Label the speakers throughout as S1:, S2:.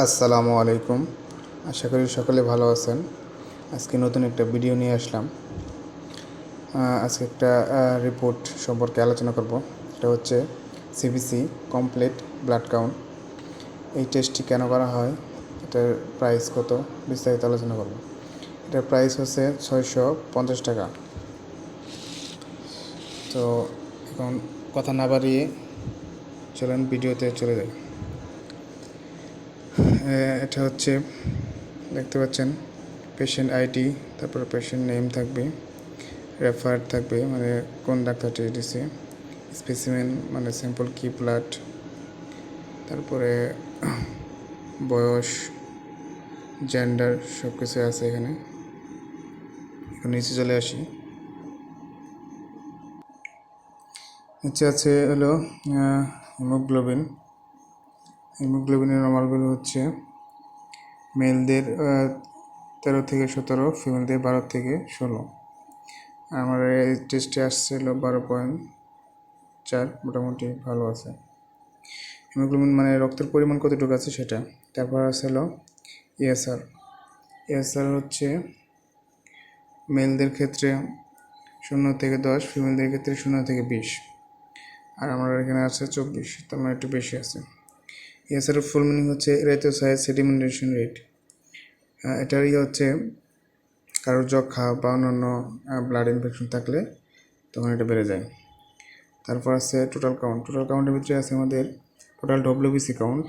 S1: আসসালামু আলাইকুম। আশা করি সকলে ভালো আছেন। আজকে নতুন একটা ভিডিও নিয়ে আসলাম। আজকে একটা রিপোর্ট সম্পর্কে আলোচনা করব। এটা হচ্ছে সিবিসি কমপ্লিট ব্লাড কাউন্ট এই টেস্টটি কেন করা হয়? এটার প্রাইস কত? বিস্তারিত আলোচনা করব। এটার প্রাইস হচ্ছে ছয়শো পঞ্চাশ টাকা। তো এখন কথা না বাড়িয়ে চলেন ভিডিওতে চলে যাই। এটা হচ্ছে, দেখতে পাচ্ছেন পেশেন্ট আইডি তারপরে পেশেন্ট নেম থাকবে রেফার থাকবে মানে কোন ডাক্তারটি দিছে স্পেসিমেন মানে স্যাম্পল কি ব্লাড তারপরে বয়স জেন্ডার সব কিছু আছে এখানে। এখন নিচে চলে আসি। নিচে আছে হলো হিমোগ্লোবিন হিমোগ্লোবিনের নর্মাল ভ্যালু হচ্ছে মেলদের তেরো থেকে সতেরো, ফিমেলদের বারো থেকে ষোলো। আমার টেস্টে আসছে হলো বারো পয়েন্ট চার, মোটামুটি ভালো আছে। হিমোগ্লোবিন মানে রক্তের পরিমাণ কতটুকু আছে সেটা। তারপর আছে হলো ইএসআর ইএসআর হচ্ছে মেলদের ক্ষেত্রে শূন্য থেকে দশ, ফিমেলদের ক্ষেত্রে শূন্য থেকে বিশ। আর আমার এখানে আছে চব্বিশ, তার মানে একটু বেশি আছে। এছাড়া ফুল মিনিং হচ্ছে রেথোসাইড সেডিমেন্টেশন রেট এটারই হচ্ছে কারোর যক্ষা বা অন্যান্য ব্লাড ইনফেকশন থাকলে তখন এটা বেড়ে যায়। তারপর আছে টোটাল কাউন্ট টোটাল কাউন্টের ভিতরে আছে আমাদের টোটাল ডব্লিউবিসি কাউন্ট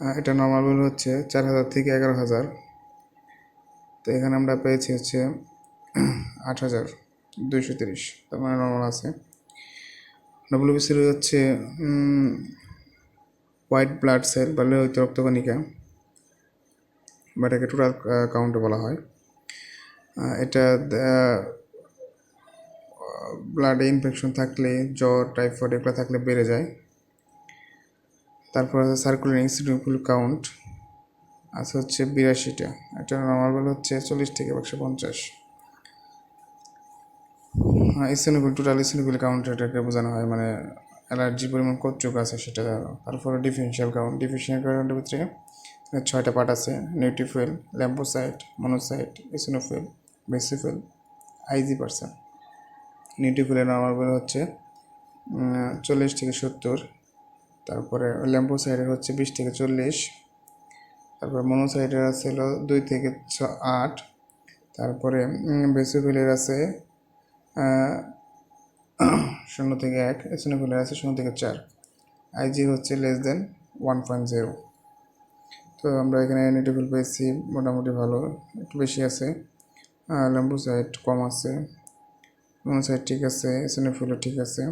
S1: এটা নর্মাল ভ্যালু হচ্ছে চার হাজার থেকে এগারো হাজার। তো এখানে আমরা পেয়েছি হচ্ছে আট হাজার দুইশো তিরিশ। তার মানে নর্মাল আছে। ডব্লিউবিসির হচ্ছে হোয়াইট ব্লাড সেল বা লোহিত রক্তকণিকা, বা এটাকে টোটাল কাউন্টে বলা হয়। এটা ব্লাডে ইনফেকশন থাকলে, জ্বর টাইফয়েড এগুলো থাকলে বেড়ে যায়। তারপর আছে সার্কুলার ইনস্টিটিউট কাউন্ট আছে হচ্ছে বিরাশিটা। এটা নর্মাল হচ্ছে চল্লিশ থেকে একশো পঞ্চাশ। ইসেনুকুল টোটাল ইসেনুকুল কাউন্ট এটাকে বোঝানো হয় মানে অ্যালার্জি পরিমাণ কতটুকু আছে সেটা তারপরে ডিফারেন্সিয়াল কাউন্ট ডিফারেন্সিয়াল কাউন্টের ভিতরে ছয়টা পার্ট আছে neutrophil lymphocyte monocyte eosinophil basophil IG percent নিউট্রিফেলের normal বের হচ্ছে চল্লিশ থেকে সত্তর। তারপরে ল্যাম্পোসাইডের হচ্ছে বিশ থেকে চল্লিশ। তারপরে মনোসাইডের আছে হলো দুই থেকে ছ, আট। তারপরে বেসিফেলের আছে শূন্য থেকে এক এসিনোফিলের আছে শূন্য থেকে চার। আইজি হচ্ছে less than one point zero তো আমরা এখানে নিউট্রিফিল পেয়েছি, মোটামুটি ভালো, একটু বেশি আছে। ল্যাম্বোসাইড কম আছে। মনোসাইড ঠিক আছে এসিনোফিলও ঠিক আছে।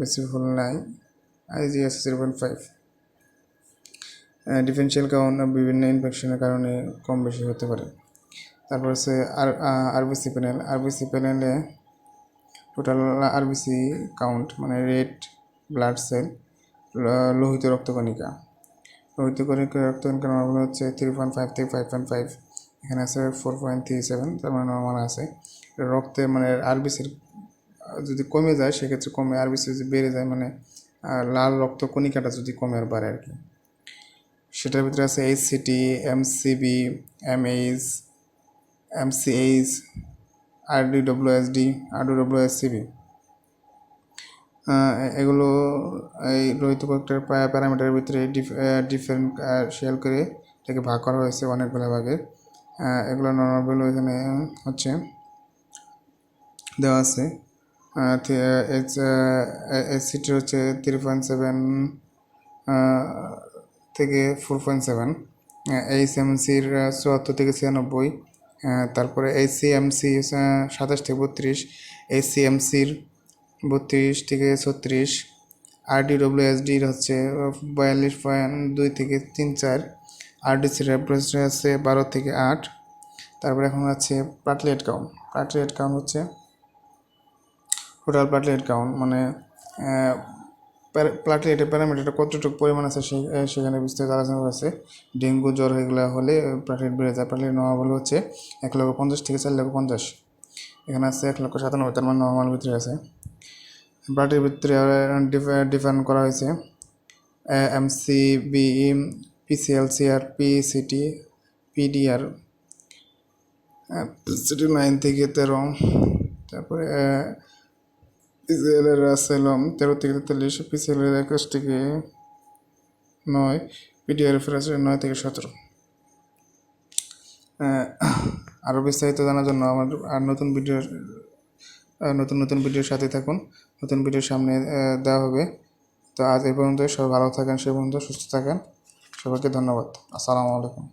S1: বেশি ফুল নাই। আইজি আছে zero point five differential count বিভিন্ন ইনফেকশনের কারণে কম বেশি হতে পারে। তারপর আছে আর আরবিসি প্যানেল আরবিসি প্যানেলে টোটাল আরবিসি কাউন্ট মানে রেড ব্লাড সেল লোহিত রক্তকণিকা। লোহিত কণিকা রক্তকণিকা নর্মাল হচ্ছে থ্রি পয়েন্ট ফাইভ থেকে ফাইভ পয়েন্ট ফাইভ এখানে আছে ফোর পয়েন্ট থ্রি সেভেন তার মানে নর্মাল আছে। রক্তে মানে আরবিসির যদি কমে যায়, সেক্ষেত্রে কমে আরবিসি যদি বেড়ে যায় মানে লাল রক্ত কণিকাটা যদি কমে আর বাড়ে আর কি সেটার ভিতরে আছে H CT MCV MH MCH RDWSD RDWCV এগুলো এই রহিত কয়েকটার প্যারামিটারের ভিতরে ডিফারেন্ট শেয়ার করে এটাকে ভাগ করা হয়েছে অনেকগুলো ভাগে। এগুলো নর্মাল এখানে হচ্ছে দেওয়া আছে। সিটি হচ্ছে থ্রি পয়েন্ট সেভেন থেকে ফোর পয়েন্ট সেভেন এইচ এমসির চুয়াত্তর থেকে ছিয়ানব্বই তারপরে এইচসিএমসি সাতাশ থেকে বত্রিশ এইচসিএমসির বত্রিশ থেকে ছত্রিশ আরডিডব্লিউএসডির হচ্ছে বয়াল্লিশ পয়েন্ট দুই থেকে তিন চার আরডিসির অ্যাপ্রোচ আছে বারো থেকে আট, তারপরে এখন আছে প্লাটলেট কাউন্ট। প্লাটলেট কাউন্ট হচ্ছে টোটাল প্লাটলেট কাউন্ট মানে প্লাটলেটের প্যারামিটারটা কতটুকু পরিমাণ আছে সেখানে বিস্তারিত আলোচনা করেছে ডেঙ্গু, জ্বর এগুলো হলে প্লাটলেট বেড়ে যায়। প্লাটলেট নর্মাল হচ্ছে এক লক্ষ পঞ্চাশ থেকে চার লক্ষ পঞ্চাশ। এখানে আছে এক লক্ষ সাতানব্বই, তার মানে নর্মাল ভিতরে আছে। ব্লাডের ভিতরে ডিফারেন্ট করা হয়েছে। M C B PCL CR PCT PDR CT nine থেকে তেরো, তারপরে আছে হলো তেরো থেকে তেতাল্লিশ পিসিএল এর একুশ থেকে নয়, পিডিআর এর আছে নয় থেকে সতেরো। আরও বিস্তারিত জানার জন্য আমার আর নতুন ভিডিও নতুন নতুন ভিডিওর সাথে থাকুন। নতুন ভিডিওর সামনে দেওয়া হবে। তো আজ এই পর্যন্ত সবাই ভালো থাকেন, সে পর্যন্ত সুস্থ থাকেন। সবাইকে ধন্যবাদ। আসসালামু আলাইকুম।